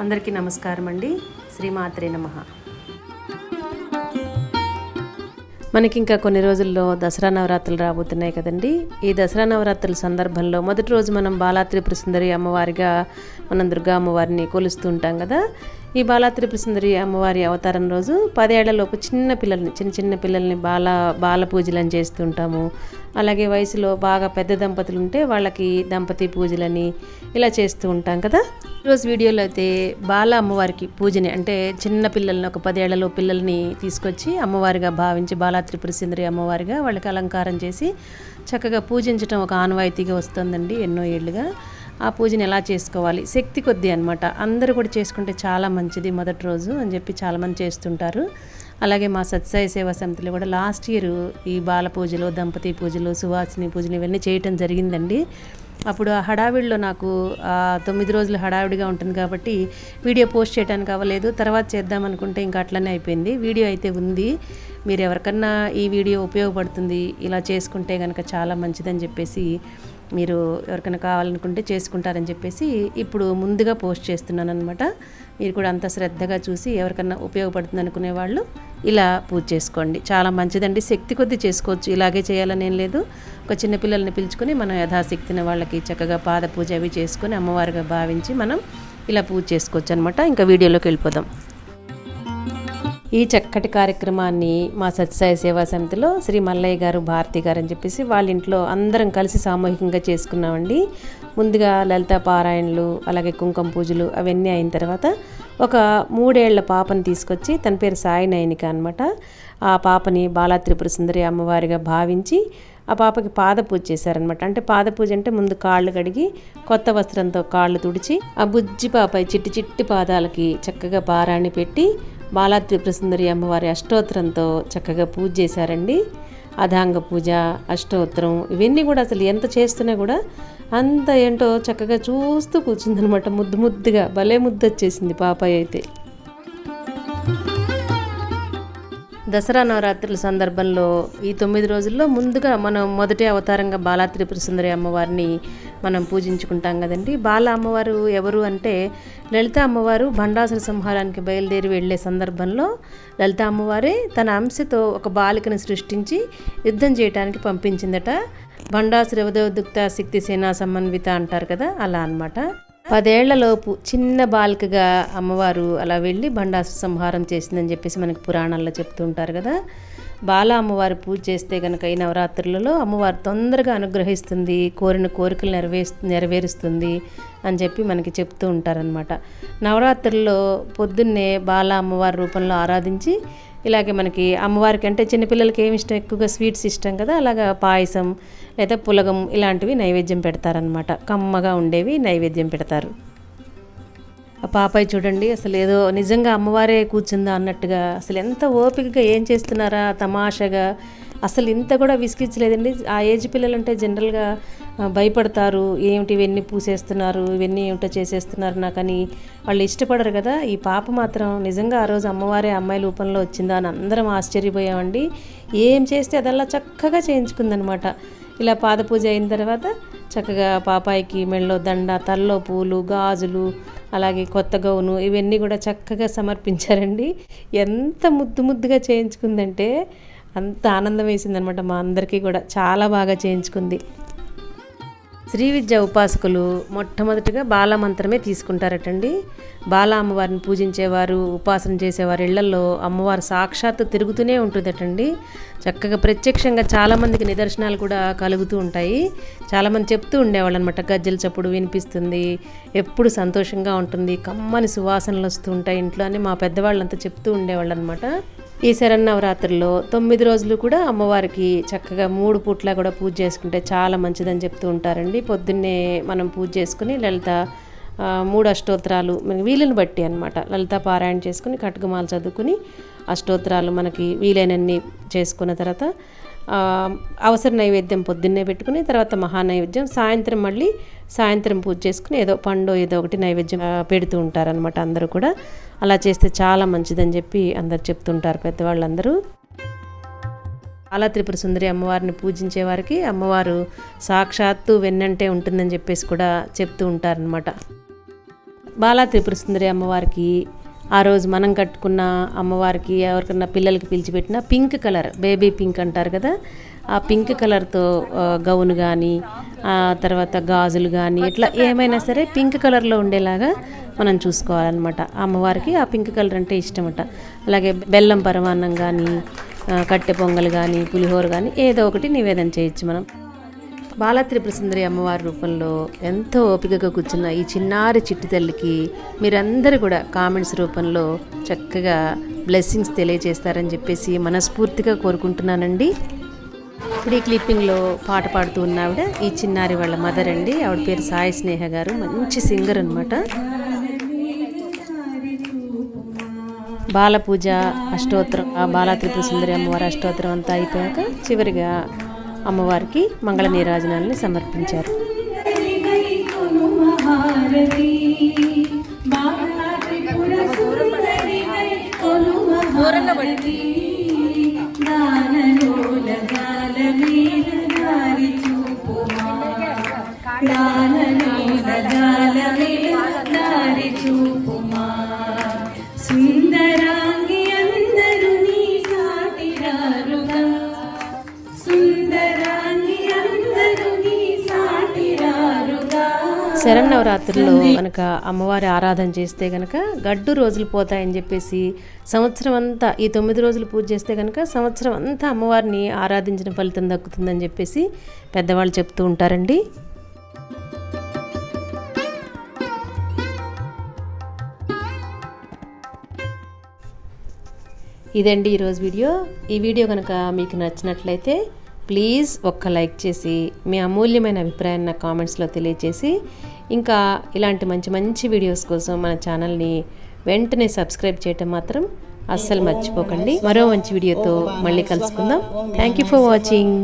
అందరికీ నమస్కారం అండి. శ్రీమాత్రే నమ. మనకి ఇంకా కొన్ని రోజుల్లో దసరా నవరాత్రులు రాబోతున్నాయి కదండి. ఈ దసరా నవరాత్రుల సందర్భంలో మొదటి రోజు మనం బాలా త్రిపుర సుందరి అమ్మవారిగా మనం దుర్గా అమ్మవారిని కొలుస్తూ ఉంటాం కదా. ఈ బాలాత్రిపు సుందరి అమ్మవారి అవతారం రోజు పదేళ్ళలోపు చిన్న పిల్లల్ని చిన్న చిన్న పిల్లల్ని బాల బాల పూజలని చేస్తుంటాము. అలాగే వయసులో బాగా పెద్ద దంపతులు ఉంటే వాళ్ళకి దంపతి పూజలని ఇలా చేస్తూ ఉంటాం కదా. ఈరోజు వీడియోలో అయితే బాల అమ్మవారికి పూజని అంటే చిన్న పిల్లల్ని ఒక పదేళ్ళలో పిల్లల్ని తీసుకొచ్చి అమ్మవారిగా భావించి బాలాత్రిపుర సుందరి అమ్మవారిగా వాళ్ళకి అలంకారం చేసి చక్కగా పూజించడం ఒక ఆనవాయితీగా వస్తుందండి ఎన్నో ఏళ్ళుగా. ఆ పూజని ఎలా చేసుకోవాలి? శక్తి కొద్ది అనమాట అందరూ కూడా చేసుకుంటే చాలా మంచిది మొదటి రోజు అని చెప్పి చాలామంది చేస్తుంటారు. అలాగే మా సత్సాయి సేవా సమితిలో కూడా లాస్ట్ ఇయర్ ఈ బాల పూజలు దంపతి పూజలు సువాసిని పూజలు ఇవన్నీ చేయటం జరిగిందండి. అప్పుడు ఆ హడావిడిలో నాకు తొమ్మిది రోజులు హడావిడిగా ఉంటుంది కాబట్టి వీడియో పోస్ట్ చేయడానికి అవ్వలేదు. తర్వాత చేద్దాం అనుకుంటే ఇంకా అట్లనే అయిపోయింది. వీడియో అయితే ఉంది. మీరు ఎవరికన్నా ఈ వీడియో ఉపయోగపడుతుంది ఇలా చేసుకుంటే కనుక చాలా మంచిదని చెప్పేసి మీరు ఎవరికైనా కావాలనుకుంటే చేసుకుంటారని చెప్పేసి ఇప్పుడు ముందుగా పోస్ట్ చేస్తున్నాను అనమాట మీరు కూడా అంత శ్రద్ధగా చూసి ఎవరికన్నా ఉపయోగపడుతుంది అనుకునే వాళ్ళు ఇలా పూజ చేసుకోండి. చాలా మంచిదండి. శక్తి కొద్ది చేసుకోవచ్చు. ఇలాగే చేయాలని ఏం లేదు. ఒక చిన్న పిల్లల్ని పిలుచుకొని మనం యథాశక్తిని వాళ్ళకి చక్కగా పాద పూజ అవి చేసుకొని అమ్మవారిగా భావించి మనం ఇలా పూజ చేసుకోవచ్చు అనమాట ఇంకా వీడియోలోకి వెళ్ళిపోదాం. ఈ చక్కటి కార్యక్రమాన్ని మా సత్యసాయి సేవా సమితిలో శ్రీ మల్లయ్య గారు భారతి గారు అని చెప్పేసి వాళ్ళ ఇంట్లో అందరం కలిసి సామూహికంగా చేసుకున్నామండి. ముందుగా లలిత పారాయణలు అలాగే కుంకుమ పూజలు అవన్నీ అయిన తర్వాత ఒక మూడేళ్ళ పాపని తీసుకొచ్చి తన పేరు సాయి నయనిక అనమాట ఆ పాపని బాలా త్రిపుర సుందరి అమ్మవారిగా భావించి ఆ పాపకి పాద పూజ చేశారనమాట అంటే పాద పూజ అంటే ముందు కాళ్ళు కడిగి కొత్త వస్త్రంతో కాళ్ళు తుడిచి ఆ బుజ్జి పాప చిట్టి చిట్టి పాదాలకి చక్కగా పారాన్ని పెట్టి బాలా త్రిపుర అమ్మవారి అష్టోత్తరంతో చక్కగా పూజ చేశారండి. అధాంగ పూజ అష్టోత్తరం ఇవన్నీ కూడా అసలు ఎంత చేస్తున్నా కూడా అంత ఏంటో చక్కగా చూస్తూ కూర్చుందనమాట. ముద్దు ముద్దుగా భలే ముద్దు వచ్చేసింది పాపాయి అయితే. దసరా నవరాత్రుల సందర్భంలో ఈ తొమ్మిది రోజుల్లో ముందుగా మనం మొదటి అవతారంగా బాలా త్రిపుర సుందరి అమ్మవారిని మనం పూజించుకుంటాం కదండి. బాల అమ్మవారు ఎవరు అంటే లలిత అమ్మవారు భండాసుర సంహారానికి బయలుదేరి వెళ్ళే సందర్భంలో లలిత అమ్మవారే తన అంశతో ఒక బాలికను సృష్టించి యుద్ధం చేయడానికి పంపించిందట. భండాసుర ఉదోదుక్త శక్తి సేనా సమన్విత అంటారు కదా అలా అనమాట పదేళ్ళలోపు చిన్న బాలికగా అమ్మవారు అలా వెళ్ళి బండాసు సంహారం చేసిందని చెప్పేసి మనకి పురాణాల్లో చెప్తుంటారు కదా. బాల అమ్మవారి పూజ చేస్తే కనుక ఈ నవరాత్రులలో అమ్మవారు తొందరగా అనుగ్రహిస్తుంది కోరిన కోరికలు నెరవే నెరవేరుస్తుంది అని చెప్పి మనకి చెప్తూ ఉంటారనమాట నవరాత్రుల్లో పొద్దున్నే బాల అమ్మవారి రూపంలో ఆరాధించి ఇలాగే మనకి అమ్మవారికి అంటే చిన్నపిల్లలకి ఏమి ఇష్టం? ఎక్కువగా స్వీట్స్ ఇష్టం కదా అలాగా పాయసం లేదా పులగం ఇలాంటివి నైవేద్యం పెడతారనమాట కమ్మగా ఉండేవి నైవేద్యం పెడతారు. ఆ పాపాయి చూడండి అసలు ఏదో నిజంగా అమ్మవారే కూర్చుందా అన్నట్టుగా అసలు ఎంత ఓపికగా ఏం చేస్తున్నారా తమాషగా అసలు ఇంత కూడా విసిగించలేదండి. ఆ ఏజ్ పిల్లలంటే జనరల్గా భయపడతారు ఏమిటి ఇవన్నీ పూసేస్తున్నారు ఇవన్నీ ఏమిటో చేసేస్తున్నారు నాకని వాళ్ళు ఇష్టపడరు కదా. ఈ పాప మాత్రం నిజంగా ఆ రోజు అమ్మవారే అమ్మాయి రూపంలో వచ్చిందా అని అందరం ఆశ్చర్యపోయామండి. ఏం చేస్తే అదల్లా చక్కగా చేయించుకుందనమాట. ఇలా పాద పూజ అయిన తర్వాత చక్కగా పాపాయికి మెళ్ళో దండ తల్లో పూలు గాజులు అలాగే కొత్త గౌను ఇవన్నీ కూడా చక్కగా సమర్పించారండి. ఎంత ముద్దు ముద్దుగా చేయించుకుందంటే అంత ఆనందం వేసిందనమాట మా అందరికీ కూడా. చాలా బాగా చేయించుకుంది. శ్రీ విద్య ఉపాసకులు మొట్టమొదటిగా బాలమంత్రమే తీసుకుంటారటండి. బాల అమ్మవారిని పూజించేవారు ఉపాసన చేసేవారు ఇళ్ళలో అమ్మవారు సాక్షాత్తు తిరుగుతూనే ఉంటుందటండి. చక్కగా ప్రత్యక్షంగా చాలామందికి నిదర్శనాలు కూడా కలుగుతూ ఉంటాయి. చాలామంది చెప్తూ ఉండేవాళ్ళు అనమాట గజ్జల చప్పుడు వినిపిస్తుంది ఎప్పుడు సంతోషంగా ఉంటుంది కమ్మని సువాసనలు వస్తూ ఉంటాయి ఇంట్లో అని మా పెద్దవాళ్ళంతా చెప్తూ ఉండేవాళ్ళు అనమాట ఈ శరన్నవరాత్రుల్లో తొమ్మిది రోజులు కూడా అమ్మవారికి చక్కగా మూడు పూట్ల కూడా పూజ చేసుకుంటే చాలా మంచిదని చెప్తూ ఉంటారండి. పొద్దున్నే మనం పూజ చేసుకుని లలిత మూడు అష్టోత్తరాలు మనకి వీలుని బట్టి అనమాట లలిత పారాయణ చేసుకుని కట్టుకుమాలు చదువుకుని అష్టోత్తరాలు మనకి వీలైనన్ని చేసుకున్న తర్వాత అవసర నైవేద్యం పొద్దున్నే పెట్టుకుని తర్వాత మహా నైవేద్యం సాయంత్రం మళ్ళీ సాయంత్రం పూజ చేసుకుని ఏదో పండు ఏదో ఒకటి నైవేద్యం పెడుతూ ఉంటారనమాట అందరూ కూడా. అలా చేస్తే చాలా మంచిదని చెప్పి అందరు చెప్తుంటారు పెద్దవాళ్ళందరూ. అలా త్రిపుర సుందరి అమ్మవారిని పూజించే వారికి అమ్మవారు సాక్షాత్తు వెన్నంటే ఉంటుందని చెప్పేసి కూడా చెప్తూ ఉంటారనమాట బాలా త్రిపుర సుందరి అమ్మవారికి ఆ రోజు మనం కట్టుకున్న అమ్మవారికి ఎవరికన్నా పిల్లలకి పిలిచిపెట్టిన పింక్ కలర్ బేబీ పింక్ అంటారు కదా ఆ పింక్ కలర్తో గౌన్ కానీ ఆ తర్వాత గాజులు కానీ ఇట్లా ఏమైనా సరే పింక్ కలర్లో ఉండేలాగా మనం చూసుకోవాలన్నమాట. అమ్మవారికి ఆ పింక్ కలర్ అంటే ఇష్టమట. అలాగే బెల్లం పరమాన్నం కానీ కట్టె పొంగల్ కానీ పులిహోర కానీ ఏదో ఒకటి నివేదన చేయొచ్చు మనం. బాలా సుందరి అమ్మవారి రూపంలో ఎంతో ఓపికగా కూర్చున్న ఈ చిన్నారి చిట్టి తల్లికి మీరందరూ కూడా కామెంట్స్ రూపంలో చక్కగా బ్లెస్సింగ్స్ తెలియజేస్తారని చెప్పేసి మనస్ఫూర్తిగా కోరుకుంటున్నానండి. ఇప్పుడు ఈ క్లిప్పింగ్లో పాట పాడుతూ ఉన్న ఆవిడ ఈ చిన్నారి వాళ్ళ మదర్ అండి. ఆవిడ పేరు సాయి స్నేహ గారు. మంచి సింగర్ అనమాట బాల పూజ అష్టోత్తరం ఆ బాలా త్రిపుర సుందరి అమ్మవారి అష్టోత్తరం అంతా అయిపోయాక చివరిగా అమ్మవారికి మంగళ నీరాజనాల్ని సమర్పించారు. దాన శరన్నవరాత్రుల్లో కనుక అమ్మవారి ఆరాధన చేస్తే కనుక గడ్డు రోజులు పోతాయని చెప్పేసి సంవత్సరం అంతా ఈ తొమ్మిది రోజులు పూజ చేస్తే కనుక సంవత్సరం అంతా అమ్మవారిని ఆరాధించిన ఫలితం దక్కుతుందని చెప్పేసి పెద్దవాళ్ళు చెప్తూ ఉంటారండి. ఇదండి ఈరోజు వీడియో. ఈ వీడియో కనుక మీకు నచ్చినట్లయితే ప్లీజ్ ఒక్క లైక్ చేసి మీ అమూల్యమైన అభిప్రాయాన్ని నా కామెంట్స్లో తెలియజేసి ఇంకా ఇలాంటి మంచి మంచి వీడియోస్ కోసం మన ఛానల్ని వెంటనే సబ్స్క్రైబ్ చేయటం మాత్రం అస్సలు మర్చిపోకండి. మరో మంచి వీడియోతో మళ్ళీ కలుసుకుందాం. Thank you for watching